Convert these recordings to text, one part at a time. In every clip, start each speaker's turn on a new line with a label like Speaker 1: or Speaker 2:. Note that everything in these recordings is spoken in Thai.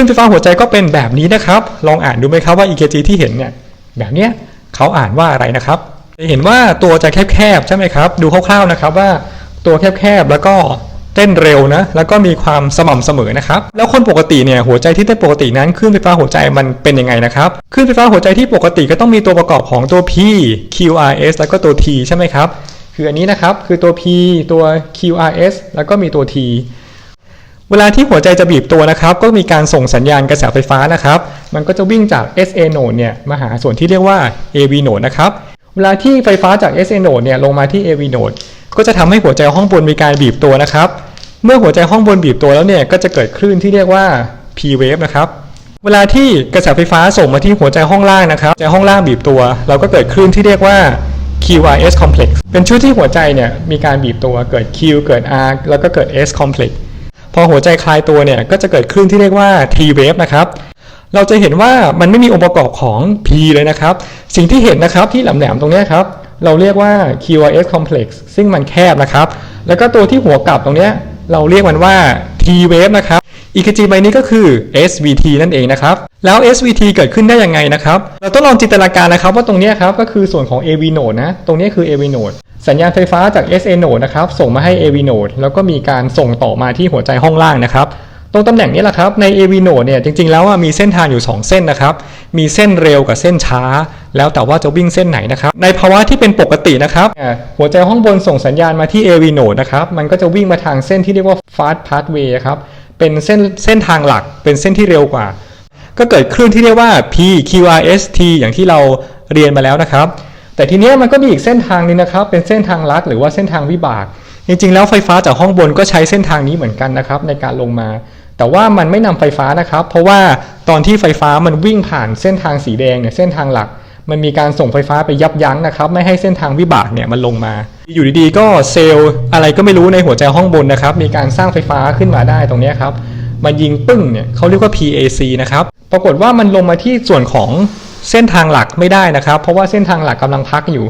Speaker 1: ขึ้นไฟฟ้าหัวใจก็เป็นแบบนี้นะครับ ลองอ่านดูไหมครับว่า EKG ที่เห็นเนี่ยแบบเนี้ยเขาอ่านว่าอะไรนะครับจะเห็นว่าตัวจะแคบๆใช่ไหมครับ ดูคร่าวๆนะครับว่าตัวแคบๆแล้วก็เต้นเร็วนะแล้วก็มีความสม่ำเสมอนะครับ แล้วคนปกติเนี่ยหัวใจที่เต้นปกตินั้นคลื่นไฟฟ้าหัวใจมันเป็นยังไงนะครับคลื่นไฟฟ้าหัวใจที่ปกติก็ต้องมีตัวประกอบของตัว P QRS แล้วก็ตัว T ใช่ไหมครับ คืออันนี้นะครับคือตัว P ตัว QRS แล้วก็มีตัว T เวลาที่หัวใจจะบีบตัวนะครับ ก็มีการส่งสัญญาณกระแสไฟฟ้านะครับ มันก็จะวิ่งจาก SA node เนี่ยมาหาส่วนที่เรียกว่า AV node นะครับ เวลาที่ไฟฟ้าจาก SA node เนี่ยลงมาที่ AV node ก็จะทำให้หัวใจห้องบนมีการบีบตัวนะครับ เมื่อหัวใจห้องบนบีบตัวแล้วเนี่ยก็จะเกิดคลื่นที่เรียกว่า P wave นะครับ เวลาที่กระแสไฟฟ้าส่งมาที่หัวใจห้องล่างนะครับใจห้องล่างบีบตัว เราก็เกิดคลื่นที่เรียกว่า QRS complex เป็นชุดที่หัวใจเนี่ยมีการบีบตัวเกิด Q เกิด R แล้วก็เกิด S complex พอหัวใจคลายตัวเนี่ยก็จะเกิดคลื่นที่เรียกว่า T wave นะครับเราจะเห็นว่ามันไม่มีองค์ประกอบของ P เลยนะครับ สิ่งที่เห็นนะครับที่แหลมๆตรงเนี้ยครับ เราเรียกว่า QRS complex ซึ่งมันแคบนะครับ แล้วก็ตัวที่หัวกลับตรงเนี้ยเราเรียกมันว่า T wave นะครับ EKG ใบนี้ก็คือ SVT นั่นเองนะครับ แล้ว SVT เกิดขึ้นได้ยังไงนะครับ เราต้องลองจินตนาการนะครับว่าตรงเนี้ยครับก็คือส่วนของ AV node นะ ตรงเนี้ยคือ AV node สัญญาณไฟฟ้าจาก SA node นะครับส่งมาให้ AV node แล้วก็มีการส่งต่อมาที่หัวใจห้องล่างนะครับตรงตำแหน่งนี้แหละครับใน AV node เนี่ยจริงๆแล้ว่มีเส้นทางอยู่ 2 เส้นนะครับมีเส้นเร็วกับเส้นช้า แล้วแต่ว่าจะวิ่งเส้นไหนนะครับในภาวะที่เป็นปกตินะครับหัวใจห้องบนส่งสัญญาณมาที่ AV node นะครับมันก็จะวิ่งมาทางเส้นที่เรียกว่า fast pathway ครับเป็นเส้นเส้นทางหลักเป็นเส้นที่เร็วกว่า ก็เกิดคลื่นที่เรียกว่า P QRST อย่างที่เราเรียนมาแล้วนะครับ แต่ทีเนี้ยมันก็มีอีกเส้นทางนึงนะครับ เป็นเส้นทางลัดหรือว่าเส้นทางวิบาก จริงๆ แล้วไฟฟ้าจากห้องบนก็ใช้เส้นทางนี้เหมือนกันนะครับในการลงมา แต่ว่ามันไม่นำไฟฟ้านะครับ เพราะว่าตอนที่ไฟฟ้ามันวิ่งผ่านเส้นทางสีแดงเนี่ยเส้นทางหลัก มันมีการส่งไฟฟ้าไปยับยั้งนะครับ ไม่ให้เส้นทางวิบากเนี่ยมันลงมา อยู่ดีๆ ก็เซลล์อะไรก็ไม่รู้ในหัวใจห้องบนนะครับ มีการสร้างไฟฟ้าขึ้นมาได้ตรงเนี้ยครับมันยิงปึ้งเนี่ยเขาเรียกว่า PAC นะครับ ปรากฏว่ามันลงมาที่ส่วนของ เส้นทางหลักไม่ได้นะครับ เพราะว่าเส้นทางหลักกำลังพักอยู่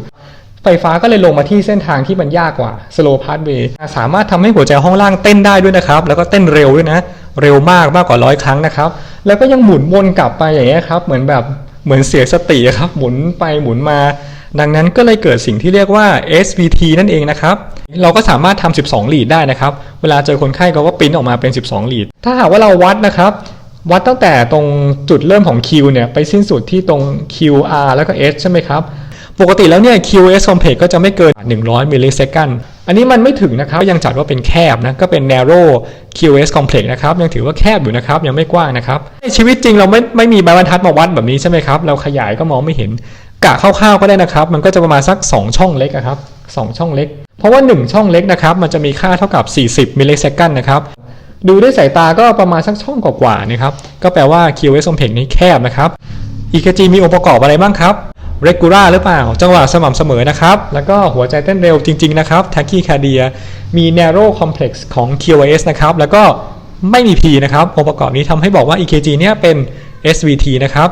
Speaker 1: ไฟฟ้าก็เลยลงมาที่เส้นทางที่มันยากกว่า slow pathway สามารถทำให้หัวใจห้องล่างเต้นได้ด้วยนะครับ แล้วก็เต้นเร็วด้วยนะ เร็วมากมากกว่าร้อยครั้งนะครับ แล้วก็ยังหมุนวนกลับไปอย่างเงี้ยครับ เหมือนแบบเหมือนเสียสติครับ หมุนไปหมุนมา ดังนั้นก็เลยเกิดสิ่งที่เรียกว่า SVT นั่นเองนะครับ เราก็สามารถทำ12 ลีดได้นะครับ เวลาเจอคนไข้เขาก็ปิ้นออกมาเป็น 12 ลีด ถ้าหากว่าเราวัดนะครับ วัดตั้งแต่ตรงจุดเริ่มของ Q เนี่ยไปสิ้นสุดที่ตรง QR แล้วก็ S ใช่ไหมครับ ปกติแล้วเนี่ย QS complex ก็จะไม่เกิน 100มิลลิเซคันอันนี้มันไม่ถึงนะครับยังจัดว่าเป็นแคบนะก็เป็น narrow QS complex นะครับยังถือว่าแคบอยู่นะครับยังไม่กว้างนะครับในชีวิตจริงเราไม่ไม่มีไม้บรรทัดมาวัดแบบนี้ใช่ไหมครับเราขยายก็มองไม่เห็นกะคร่าวๆก็ได้นะครับ มันก็จะประมาณสัก 2 ช่องเล็กครับ2ช่องเล็ก เพราะว่า 1 ช่องเล็กนะครับมันจะมีค่าเท่ากับ 40มิลลิเซคันนะครับ ดูด้วยสายตาก็ประมาณสักช่องกว่าๆนะครับ ก็แปลว่า QS complex นี้แคบนะครับ EKG มีองค์ประกอบอะไรบ้างครับ regular หรือเปล่า จังหวะสม่ำเสมอนะครับ แล้วก็หัวใจเต้นเร็วจริง ๆ นะครับ tachycardia มี narrow complex ของ QRS นะครับ แล้วก็ไม่มี P นะครับ องค์ประกอบนี้ทำให้บอกว่า EKG เนี่ยเป็น SVT นะครับ